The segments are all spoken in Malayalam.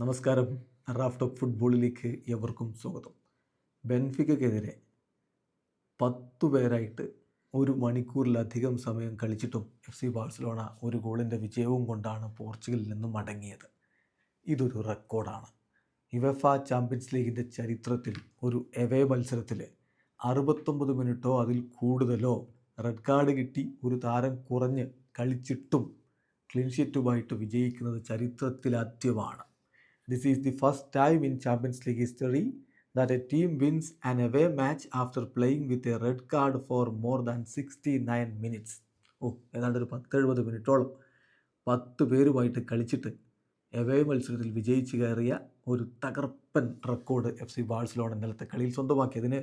നമസ്കാരം. റാഫ്റ്റ് ഓഫ് ഫുട്ബോളിലേക്ക് എവർക്കും സ്വാഗതം. ബെൻഫിക്കെതിരെ പത്തു പേരായിട്ട് ഒരു മണിക്കൂറിലധികം സമയം കളിച്ചിട്ടും എഫ് സി ബാഴ്സലോണ ഒരു ഗോളിന്റെ വിജയവും കൊണ്ടാണ് പോർച്ചുഗലിൽ നിന്നും മടങ്ങിയത് ഇതൊരു റെക്കോർഡാണ്. യുവഫ ചാമ്പ്യൻസ് ലീഗിന്റെ ചരിത്രത്തിൽ ഒരു എവേ മത്സരത്തിൽ അറുപത്തൊമ്പത് മിനിറ്റോ അതിൽ കൂടുതലോ റെഡ് കാർഡ് കിട്ടി ഒരു താരം കുറഞ്ഞ് കളിച്ചിട്ടും ക്ലീൻ ഷീറ്റുമായിട്ട് വിജയിക്കുന്നത് ചരിത്രത്തിലാദ്യമാണ്. This is the first time in Champions League history that a team wins an away match after playing with a red card for more than 69 minutes. ഓ ഏതാണ്ട് ഒരു പത്തെഴുപത് മിനിറ്റോളം പത്ത് പേരുമായിട്ട് കളിച്ചിട്ട് എവേ മത്സരത്തിൽ വിജയിച്ചു കയറിയ ഒരു തകർപ്പൻ റെക്കോർഡ് എഫ് സി ബാഴ്സലോണ ഇന്നലത്തെ കളിയിൽ സ്വന്തമാക്കി. അതിന്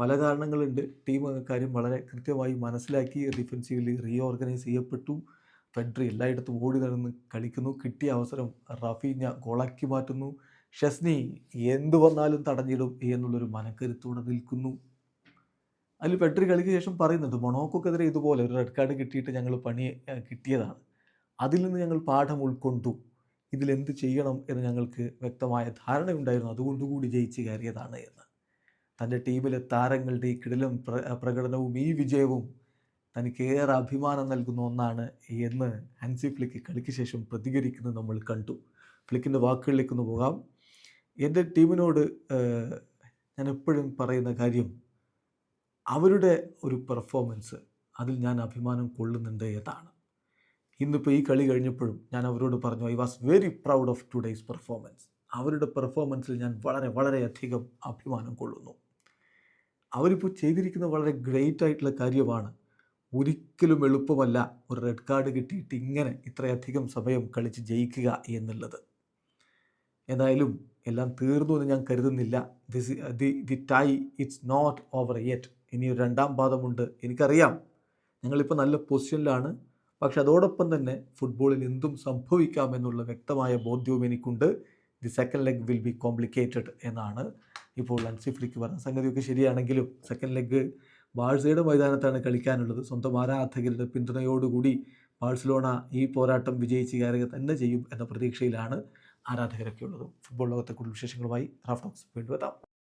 പല കാരണങ്ങളുണ്ട്. ടീം കാര്യം വളരെ കൃത്യമായി മനസ്സിലാക്കി ഡിഫൻസീവ്ലി റീ ഓർഗനൈസ് ചെയ്യപ്പെട്ടു. ഫെഡ്രി എല്ലായിടത്തും ഓടി നടന്ന് കളിക്കുന്നു. കിട്ടിയ അവസരം റഫീഞ്ഞ ഗോളാക്കി മാറ്റുന്നു. ഷസ്നി എന്തു വന്നാലും തടഞ്ഞിടും എന്നുള്ളൊരു മനക്കരുത്തോടെ നിൽക്കുന്നു. അതിൽ ഫെഡ്രി കളിക്ക് ശേഷം പറയുന്നുണ്ട് മൊണോക്കോക്കെതിരെ ഇതുപോലെ ഒരു റെഡ് കാർഡ് കിട്ടിയിട്ട് ഞങ്ങൾ പണി കിട്ടിയതാണ്. അതിൽ നിന്ന് ഞങ്ങൾ പാഠം ഉൾക്കൊണ്ടു. ഇതിലെന്ത് ചെയ്യണം എന്ന് ഞങ്ങൾക്ക് വ്യക്തമായ ധാരണയുണ്ടായിരുന്നു അതുകൊണ്ടുകൂടി ജയിച്ച് കയറിയതാണ് എന്ന്. തന്റെ ടീമിലെ താരങ്ങളുടെ ഈ കിടിലം പ്ര പ്രകടനവും ഈ വിജയവും തനിക്ക് ഏറെ അഭിമാനം നൽകുന്ന ഒന്നാണ് എന്ന് ഹാൻസി ഫ്ലിക്ക് കളിക്ക് ശേഷം പ്രതികരിക്കുന്നത് നമ്മൾ കണ്ടു. ഫ്ലിക്കിന്റെ വാക്കുകളിലേക്ക് ഒന്ന് പോകാം. എന്റെ ടീമിനോട് ഞാൻ എപ്പോഴും പറയുന്ന കാര്യം അവരുടെ ഒരു പെർഫോമൻസ് അതിൽ ഞാൻ അഭിമാനം കൊള്ളുന്നുണ്ട് എന്നാണ്. ഇന്നിപ്പോൾ ഈ കളി കഴിഞ്ഞപ്പോഴും ഞാൻ അവരോട് പറഞ്ഞു I was very proud of today's performance അവരുടെ പെർഫോമൻസിൽ ഞാൻ വളരെ വളരെയധികം അഭിമാനം കൊള്ളുന്നു. അവരിപ്പോൾ ചെയ്തിരിക്കുന്ന വളരെ ഗ്രേറ്റ് ആയിട്ടുള്ള കാര്യമാണ്. ഒരിക്കലും എളുപ്പമല്ല ഒരു റെഡ് കാർഡ് കിട്ടിയിട്ട് ഇങ്ങനെ ഇത്രയധികം സമയം കളിച്ച് ജയിക്കുക എന്നുള്ളത്. എന്തായാലും എല്ലാം തീർന്നു എന്ന് ഞാൻ കരുതുന്നില്ല. This the the tie it's not over yet ഇനി ഒരു രണ്ടാം പാദമുണ്ട്. എനിക്കറിയാം. ഞങ്ങളിപ്പോൾ നല്ല പൊസിഷനിലാണ്. പക്ഷെ അതോടൊപ്പം തന്നെ ഫുട്ബോളിൽ എന്തും സംഭവിക്കാം എന്നുള്ള വ്യക്തമായ ബോധ്യവും എനിക്കുണ്ട്. The second leg will be complicated എന്നാണ് ഇപ്പോൾ അൻസിഫ്ലിക്ക് പറഞ്ഞ സംഗതിയൊക്കെ ശരിയാണെങ്കിലും സെക്കൻഡ് ലെഗ് ബാഴ്സയുടെ മൈതാനത്താണ് കളിക്കാനുള്ളത്. സ്വന്തം ആരാധകരുടെ പിന്തുണയോടുകൂടി ബാഴ്സലോണ ഈ പോരാട്ടം വിജയിച്ച് കയറുക തന്നെ ചെയ്യും എന്ന പ്രതീക്ഷയിലാണ് ആരാധകരൊക്കെ ഉള്ളത്. ഫുട്ബോൾ ലോകത്തെ കൂടുതൽ വിശേഷങ്ങളുമായി റാഫ്റ്റോക്സ് വീണ്ടും എത്താം.